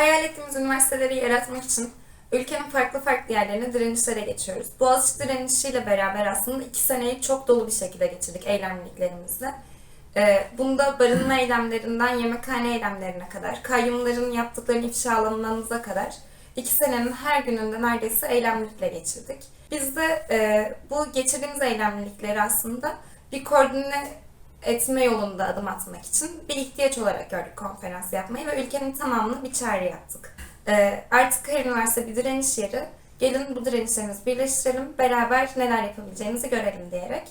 Hayal ettiğimiz üniversiteleri yaratmak için ülkenin farklı farklı yerlerine direnişlere geçiyoruz. Boğaziçi direnişiyle beraber aslında iki seneyi çok dolu bir şekilde geçirdik eylemliliklerimizle. Ee, bunda barınma eylemlerinden yemekhane eylemlerine kadar, kayyumların yaptıklarını ifşalamamıza kadar iki senenin her gününde neredeyse eylemlilikle geçirdik. Biz de e, bu geçirdiğimiz eylemlilikleri aslında bir koordine etme yolunda adım atmak için bir ihtiyaç olarak gördük konferans yapmayı ve ülkenin tamamına bir çağrı yaptık. Ee, artık her üniversite bir direniş yeri. Gelin bu direnişlerimizi birleştirelim, beraber neler yapabileceğimizi görelim diyerek.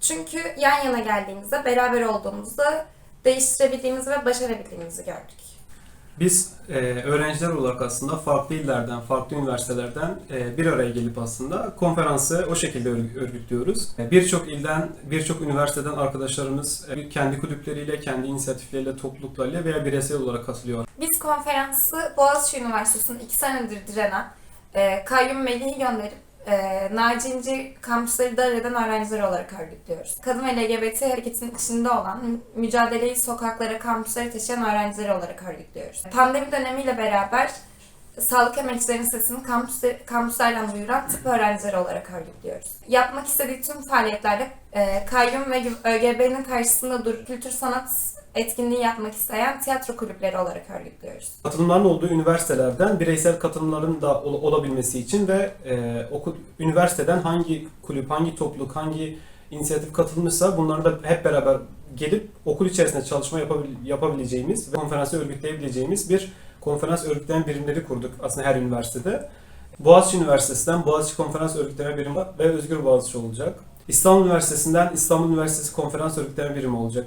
Çünkü yan yana geldiğimizde, beraber olduğumuzda değiştirebildiğimizi ve başarabildiğimizi gördük. Biz e, öğrenciler olarak aslında farklı illerden, farklı üniversitelerden e, bir araya gelip aslında konferansı o şekilde örgü- örgütlüyoruz. E, Birçok ilden, birçok üniversiteden arkadaşlarımız e, kendi kulüpleriyle, kendi inisiyatifleriyle, topluluklarıyla veya bireysel olarak katılıyor. Biz konferansı Boğaziçi Üniversitesi'nin iki senedir direnen e, Kayyum Melih'i gönderip e, Naci İnci kampüsleri dar eden öğrenciler olarak örgütlüyoruz. Kadın ve LGBT hareketinin içinde olan, mü- mücadeleyi sokaklara, kampüslere taşıyan öğrenciler olarak örgütlüyoruz. Pandemi dönemiyle beraber sağlık emekçilerinin sesini kampüsler, kampüslerden duyuran tıp öğrencileri olarak örgütlüyoruz. Yapmak istediği tüm faaliyetlerde e, kayyum ve ÖGB'nin karşısında dur, kültür sanat etkinliği yapmak isteyen tiyatro kulüpleri olarak örgütlüyoruz. Katılımların olduğu üniversitelerden bireysel katılımların da ol- olabilmesi için ve e, okul üniversiteden hangi kulüp, hangi topluluk, hangi inisiyatif katılmışsa bunları da hep beraber gelip okul içerisinde çalışma yapabil- yapabileceğimiz ve konferansı örgütleyebileceğimiz bir konferans örgütleyen birimleri kurduk aslında her üniversitede. Boğaziçi Üniversitesi'nden Boğaziçi Konferans Örgütleme Birimi ve Özgür Boğaziçi olacak. İstanbul Üniversitesi'nden İstanbul Üniversitesi Konferans Örgütleme Birimi olacak.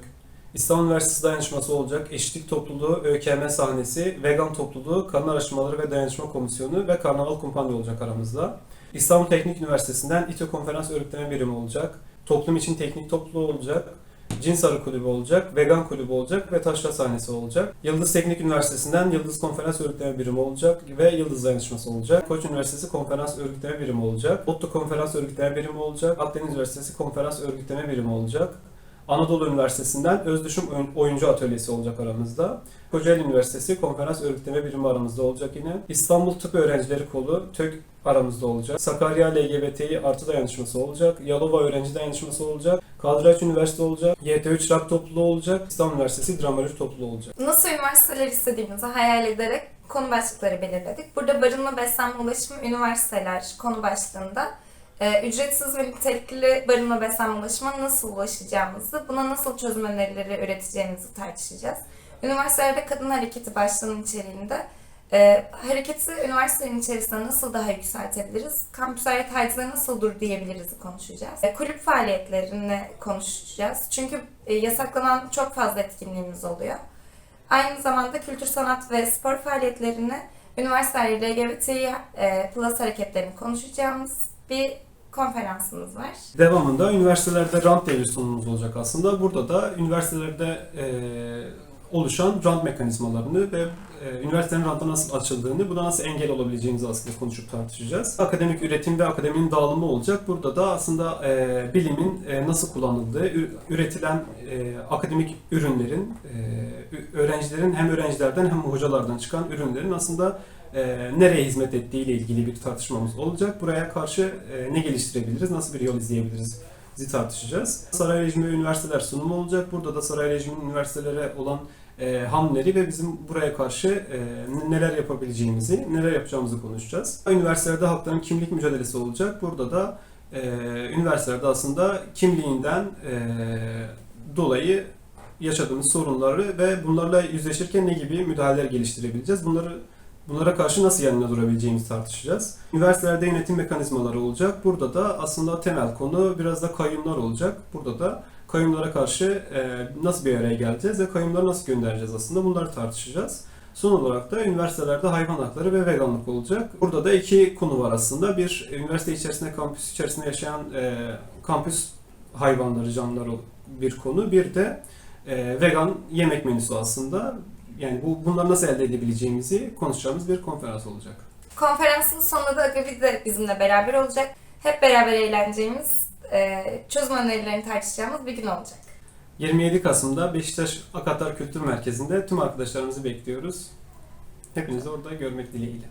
İstanbul Üniversitesi Dayanışması olacak, Eşitlik Topluluğu, ÖKM sahnesi, Vegan Topluluğu, Kadın Araştırmaları ve Dayanışma Komisyonu ve Karnaval Kumpanya olacak aramızda. İstanbul Teknik Üniversitesi'nden İTÜ Konferans Örgütleme Birimi olacak, Toplum için Teknik Topluluğu olacak, Cins Arı Kulübü olacak, Vegan Kulübü olacak ve Taşra sahnesi olacak. Yıldız Teknik Üniversitesi'nden Yıldız Konferans Örgütleme Birimi olacak ve Yıldız Dayanışması olacak. Koç Üniversitesi Konferans Örgütleme Birimi olacak. ODTÜ Konferans Örgütleme Birimi olacak. Akdeniz Üniversitesi Konferans Örgütleme Birimi olacak. Anadolu Üniversitesi'nden Özdüşüm Oyun- Oyuncu Atölyesi olacak aramızda. Kocaeli Üniversitesi Konferans Örgütleme Birimi aramızda olacak yine. İstanbul Tıp Öğrencileri Kolu TÖK aramızda olacak. Sakarya LGBTİ artı dayanışması olacak. Yalova Öğrenci Dayanışması olacak. Kaldıraç Üniversite olacak. YT3 Rock Topluluğu olacak. İstanbul Üniversitesi Dramaturji Topluluğu olacak. Nasıl üniversiteler istediğimizi hayal ederek konu başlıkları belirledik. Burada barınma, beslenme, ulaşım, üniversiteler konu başlığında e, ücretsiz ve nitelikli barınma, beslenme, ulaşıma nasıl ulaşacağımızı, buna nasıl çözüm önerileri üreteceğimizi tartışacağız. Üniversitelerde kadın hareketi başlığının içeriğinde e, hareketi üniversitenin içerisinde nasıl daha yükseltebiliriz, kampüslerde tacize nasıl dur diyebiliriz konuşacağız. E, kulüp faaliyetlerini konuşacağız. Çünkü e, yasaklanan çok fazla etkinliğimiz oluyor. Aynı zamanda kültür, sanat ve spor faaliyetlerini üniversitelerle LGBT e, plus hareketlerini konuşacağımız bir konferansımız var. Devamında üniversitelerde rant devri sunumumuz olacak aslında. Burada da üniversitelerde e, oluşan rant mekanizmalarını ve e, üniversitenin ranta nasıl açıldığını, buna nasıl engel olabileceğimizi aslında konuşup tartışacağız. Akademik üretim ve akademinin dağılımı olacak. Burada da aslında e, bilimin e, nasıl kullanıldığı, üretilen e, akademik ürünlerin, e, öğrencilerin hem öğrencilerden hem hocalardan çıkan ürünlerin aslında e, nereye hizmet ettiği ile ilgili bir tartışmamız olacak. Buraya karşı e, ne geliştirebiliriz, nasıl bir yol izleyebiliriz tartışacağız. Saray rejimi ve üniversiteler sunumu olacak. Burada da saray rejimi üniversitelere olan e, hamleri ve bizim buraya karşı e, neler yapabileceğimizi, neler yapacağımızı konuşacağız. Üniversitelerde halkların kimlik mücadelesi olacak. Burada da e, üniversitelerde aslında kimliğinden e, dolayı yaşadığımız sorunları ve bunlarla yüzleşirken ne gibi müdahaleler geliştirebileceğiz? Bunları Bunlara karşı nasıl yanına durabileceğimizi tartışacağız. Üniversitelerde yönetim mekanizmaları olacak. Burada da aslında temel konu biraz da kayyumlar olacak. Burada da kayyumlara karşı e, nasıl bir araya geleceğiz ve kayyumları nasıl göndereceğiz aslında bunları tartışacağız. Son olarak da üniversitelerde hayvan hakları ve veganlık olacak. Burada da iki konu var aslında. Bir, üniversite içerisinde, kampüs içerisinde yaşayan e, kampüs hayvanları, canlıları bir konu. Bir de e, vegan yemek menüsü aslında. Yani bu bunları nasıl elde edebileceğimizi konuşacağımız bir konferans olacak. Konferansın sonunda da Agavi de bizimle beraber olacak. Hep beraber eğleneceğimiz, e, çözüm önerilerini tartışacağımız bir gün olacak. 27 Kasım'da Beşiktaş Akatar Kültür Merkezi'nde tüm arkadaşlarımızı bekliyoruz. Hepinizi orada görmek dileğiyle.